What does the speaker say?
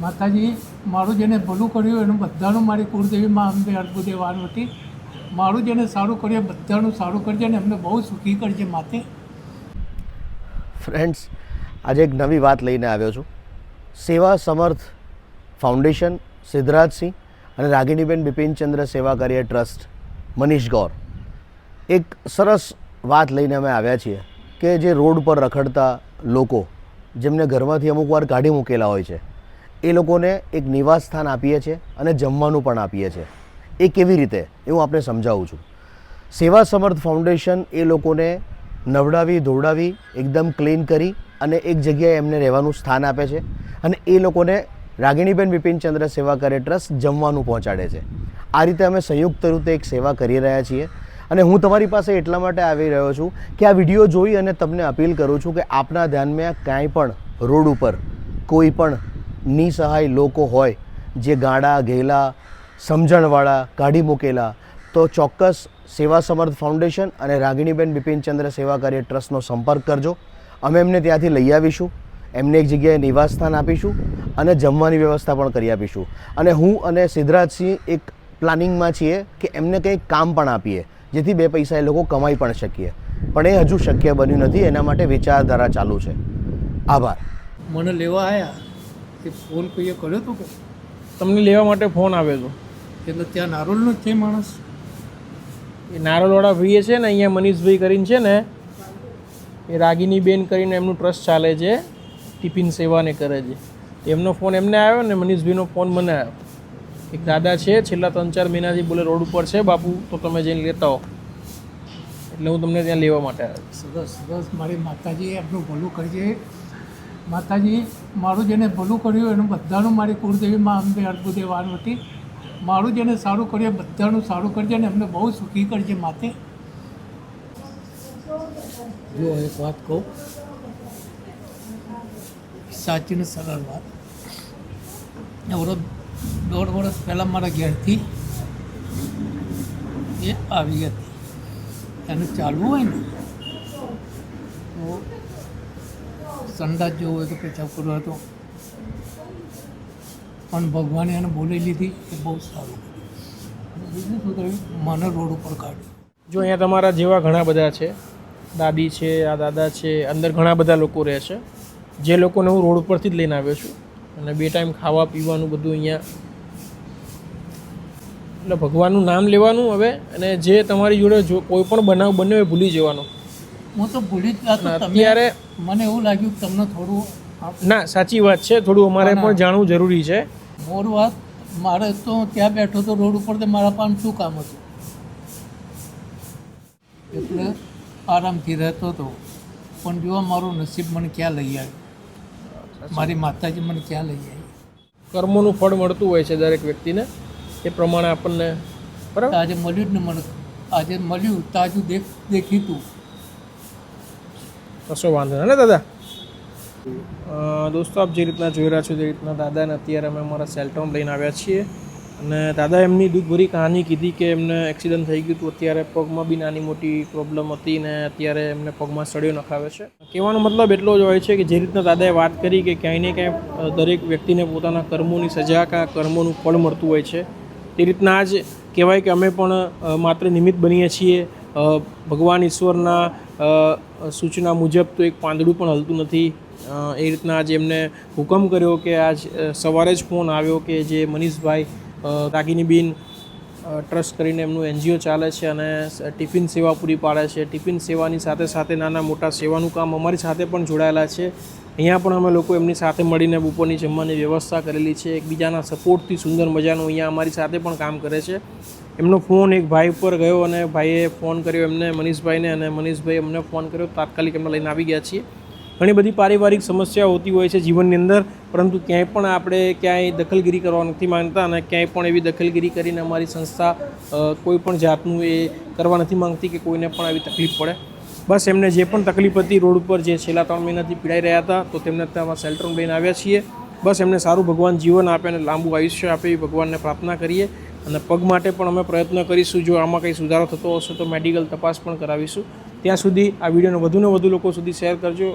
માતાજી, મારું જેને ભલું કર્યું એનું બધાનું મારી કુળદેવી માં અંબે અર્બુદે વાનવટી મારું જેને સારું કર્યું બધાનું સારું કરજે અને એમને બહુ સુખી કરજે માતે. ફ્રેન્ડ્સ, આજે એક નવી વાત લઈને આવ્યો છું. સેવા સમર્થ ફાઉન્ડેશન સિદ્ધરાજસિંહ અને રાગિણીબેન બિપિનચંદ્ર સેવા કાર્ય ટ્રસ્ટ, મનીષ ગૌર. એક સરસ વાત લઈને અમે આવ્યા છીએ કે જે રોડ પર રખડતા લોકો, જેમને ઘરમાંથી અમુક વાર કાઢી મૂકેલા હોય છે એ લોકોને એક નિવાસ સ્થાન આપીએ છીએ અને જમવાનું પણ આપીએ છીએ. એ કેવી રીતે? એ હું આપને સમજાવું છું. સેવા સમર્થ ફાઉન્ડેશન એ લોકોને નવડાવી, ધોવડાવી, એકદમ ક્લીન કરી અને એક જગ્યાએ એમને રહેવાનું સ્થાન આપે છે અને એ લોકોને રાગિણીબેન બિપિનચંદ્ર સેવા કરે ટ્રસ્ટ જમવાનું પહોંચાડે છે. આ રીતે અમે સંયુક્ત રીતે એક સેવા કરી રહ્યા છીએ અને હું તમારી પાસે એટલા માટે આવી રહ્યો છું કે આ વીડિયો જોઈ અને તમને અપીલ કરું છું કે આપના ધ્યાનમાં ક્યાંય પણ રોડ ઉપર કોઈ પણ નિસહાય લોકો હોય, જે ગાડા, ઘેલા, સમજણવાળા, કાઢી મૂકેલા, તો ચોક્કસ સેવા સમર્થ ફાઉન્ડેશન અને રાગિણીબેન બિપિનચંદ્ર સેવા કાર્ય ટ્રસ્ટનો સંપર્ક કરજો. અમે એમને ત્યાંથી લઈ આવીશું, એમને એક જગ્યાએ નિવાસ સ્થાન આપીશું અને જમવાની વ્યવસ્થા પણ કરી આપીશું. અને હું અને સિદ્ધરાજસિંહ એક પ્લાનિંગમાં છીએ કે એમને કંઈક કામ પણ આપીએ, જેથી બે પૈસા એ લોકો કમાઈ પણ શકીએ. પણ એ હજુ શક્ય બન્યું નથી, એના માટે વિચારધારા ચાલુ છે. આભાર. મને લેવા આવ્યા એ ફોન કોઈએ કર્યો હતો કે? તમને લેવા માટે ફોન આવ્યો હતો. એટલે ત્યાં નારોલનો જ છે માણસ? એ નારોલવાળા ભાઈએ છે ને અહીંયા મનીષભાઈ કરીને છે ને એ રાગીની બેન કરીને એમનું ટ્રસ્ટ ચાલે છે ટિફિન સેવાને કરે છે. એમનો ફોન એમને આવ્યો ને મનીષભાઈનો ફોન મને આવ્યો. એક દાદા છે છેલ્લા ત્રણ ચાર મહિનાથી બોલે રોડ ઉપર છે બાપુ તો તમે જઈને લેતા હો એટલે હું તમને ત્યાં લેવા માટે આવ્યો. સરસ સરસ મારી માતાજી એમનું ભલું કરજે. માતાજી, મારું જેને ભલું કર્યું એનું બધાનું મારી કુળદેવી માં અંબે વાર વાનવટી મારું જેને સારું કર્યું બધાનું સારું કરજે અને એમને બહુ સુખી કરજે માતે. જો એક વાત કહું. સાચી ને સરળ વાત. વરસ, દોઢ વર્ષ પહેલાં મારા ઘેરથી એ આવી હતી. એને ચાલવું હોય ને, તો સંડાસ જેવો હોય તો પેશાબ કરવો હતો. પણ ભગવાને એને બોલી લીધી એ બહુ સારું. કર્યું બીજું મને રોડ ઉપર કાઢ્યું. જો અહીંયા તમારા જેવા ઘણા બધા છે, દાદી છે, આ દાદા છે, અંદર ઘણા બધા લોકો રહે છે. જે લોકોને હું રોડ ઉપરથી જ લઈને આવ્યો છું. અને બે ટાઈમ ખાવા, પીવાનું બધું અહીંયા. એટલે ભગવાનનું નામ લેવાનું હવે, અને જે તમારી જોડે જો કોઈ પણ બનાવ બન્યો એ ભૂલી જવાનો. હું તો ભૂલી જ ગયા અત્યારે મને એવું લાગ્યું કે તમને થોડું ના સાચી વાત છે થોડું અમારે. પણ જાણવું જરૂરી છે. મોર વાત મારે તો ત્યાં બેઠો તો રોડ ઉપર તો મારા પાસે શું કામ હતું? એટલે આરામથી રહેતો હતો પણ જો મારું નસીબ મને ક્યાં લઈ આવ્યું મારી માતાજી મને ક્યાં લઈ આવી? કર્મોનું ફળ મળતું હોય છે દરેક વ્યક્તિને એ પ્રમાણે આપણને બરાબર? આજે મળ્યું જ ને મને. આજે મળ્યું તાજું દેખ દેખીતું. કશો વાંધો નહીં. દાદા? દોસ્તો, આપ જે રીતના જોઈ રહ્યા છો તે રીતના દાદાને અત્યારે અમે અમારા સેલ્ટોન લઈને આવ્યા છીએ. અને દાદા એમની દુઃખભરી કહાની કીધી કે એમને એક્સિડન્ટ થઈ ગયું હતું, અત્યારે પગમાં બી નાની મોટી પ્રોબ્લેમ હતી ને અત્યારે એમને પગમાં સળિયો નખાવે છે. કહેવાનો મતલબ એટલો જ હોય છે કે જે રીતના દાદાએ વાત કરી કે ક્યાંય ને ક્યાંય દરેક વ્યક્તિને પોતાના કર્મોની સજા કાં કર્મોનું ફળ મળતું હોય છે. તે રીતના જ કહેવાય કે અમે પણ માત્ર નિમિત્ત બનીએ છીએ. ભગવાન ઈશ્વરના સૂચના મુજબ તો એક પાંદડું પણ હલતું નથી. એ રીતના આજે એમને હુકમ કર્યો કે આજ સવારે જ ફોન આવ્યો કે જે મનીષભાઈ કાકીની બેન ટ્રસ્ટ કરીને એમનું એનજીઓ ચાલે છે અને ટિફિન સેવા પૂરી પાડે છે. ટિફિન સેવાની સાથે સાથે નાના મોટા સેવાનું કામ અમારી સાથે પણ જોડાયેલા છે. અહીંયા પણ અમે લોકો એમની સાથે મળીને બપોરની જમવાની વ્યવસ્થા કરેલી છે. એકબીજાના સપોર્ટથી સુંદર મજાનું અહીંયા અમારી સાથે પણ કામ કરે છે. એમનો ફોન એક ભાઈ ઉપર ગયો અને ભાઈએ ફોન કર્યો એમને, મનીષભાઈને અને મનીષભાઈ એમને ફોન કર્યો. તાત્કાલિક એમને લઈને આવી ગયા છીએ. ઘણી બધી પારિવારિક સમસ્યા હોતી હોય છે જીવનની અંદર, પરંતુ ક્યાંય પણ આપણે ક્યાંય દખલગીરી કરવા નથી માંગતા અને ક્યાંય પણ એવી દખલગીરી કરીને અમારી સંસ્થા કોઈ પણ જાતનું એ કરવા નથી માંગતી કે કોઈને પણ આવી તકલીફ પડે. બસ એમને જે પણ તકલીફ હતી રોડ ઉપર જે છેલ્લા ત્રણ મહિનાથી પીડાઈ રહ્યા હતા, તો તેમને ત્યાં સેલ્ટરમાં લઈને આવ્યા છીએ. બસ એમને સારું ભગવાન જીવન આપે અને લાંબુ આયુષ્ય આપે એવી ભગવાનને પ્રાર્થના કરીએ. અને પગ માટે પણ અમે પ્રયત્ન કરીશું. જો આમાં કંઈ સુધારો થતો હશે તો મેડિકલ તપાસ પણ કરાવીશું. ત્યાં સુધી આ વિડીયોને વધુને વધુ લોકો સુધી શેર કરજો.